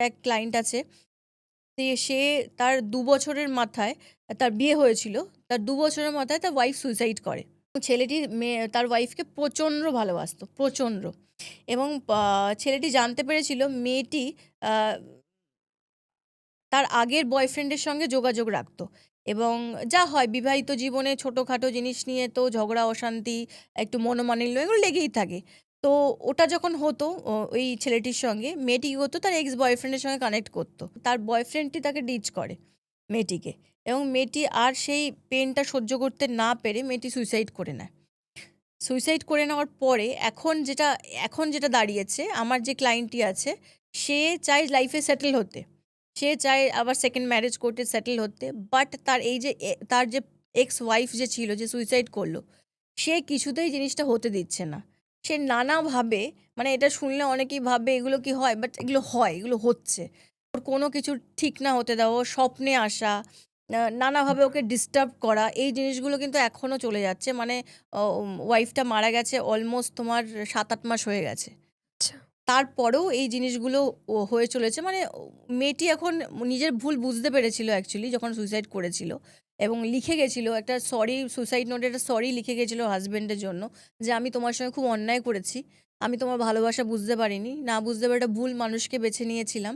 এক ক্লায়েন্ট আছে। সে তার দু বছরের মাথায় তার বিয়ে হয়েছিল। তার দু বছরের মাথায় তার ওয়াইফ সুইসাইড করে। ছেলেটি মেয়ে তার ওয়াইফকে প্রচণ্ড ভালোবাসতো, প্রচণ্ড। এবং ছেলেটি জানতে পেরেছিল মেয়েটি তার আগের বয়ফ্রেন্ডের সঙ্গে যোগাযোগ রাখতো। এবং যা হয় বিবাহিত জীবনে ছোটোখাটো জিনিস নিয়ে তো ঝগড়া অশান্তি, একটু মনোমালিন্য এগুলো লেগেই থাকে। তো ওটা যখন হতো ওই ছেলেটির সঙ্গে মেয়েটি কি করতো তার এক্স বয়ফ্রেন্ডের সঙ্গে কানেক্ট করতো। তার বয়ফ্রেন্ডটি তাকে ডিচ করে মেয়েটিকে। এবং মেয়েটি আর সেই পেনটা সহ্য করতে না পেরে মেয়েটি সুইসাইড করে নেয়। সুইসাইড করে নেওয়ার পরে এখন যেটা এখন যেটা দাঁড়িয়েছে আমার যে ক্লায়েন্টটি আছে সে চায় লাইফে সেটেল হতে। সে চায় আবার সেকেন্ড ম্যারেজ করতে সেটেল হতে। বাট তার এই যে তার যে এক্স ওয়াইফ যে ছিল যে সুইসাইড করল, সে কিছুতেই জিনিসটা হতে দিচ্ছে না। সে নানাভাবে মানে এটা শুনলে অনেকেই ভাবে এগুলো কি হয়? বাট এগুলো হয়, এগুলো হচ্ছে। ওর কোনো কিছু ঠিক না হতে দেওয়া, স্বপ্নে আসা, নানাভাবে ওকে ডিস্টার্ব করা এই জিনিসগুলো কিন্তু এখনও চলে যাচ্ছে। মানে ওয়াইফটা মারা গেছে অলমোস্ট তোমার ৭-৮ মাস হয়ে গেছে। আচ্ছা। তারপরেও এই জিনিসগুলো হয়ে চলেছে। মানে মেয়েটি এখন নিজের ভুল বুঝতে পেরেছিল অ্যাকচুয়ালি যখন সুইসাইড করেছিল। এবং লিখে গেছিল একটা সরি সুইসাইড নোটে একটা সরি লিখে গেছিল হাজব্যান্ডের জন্য যে, "আমি তোমার সঙ্গে খুব অন্যায় করেছি। আমি তোমার ভালোবাসা বুঝতে পারিনি। না বুঝতে পেরে একটা ভুল মানুষকে বেছে নিয়েছিলাম।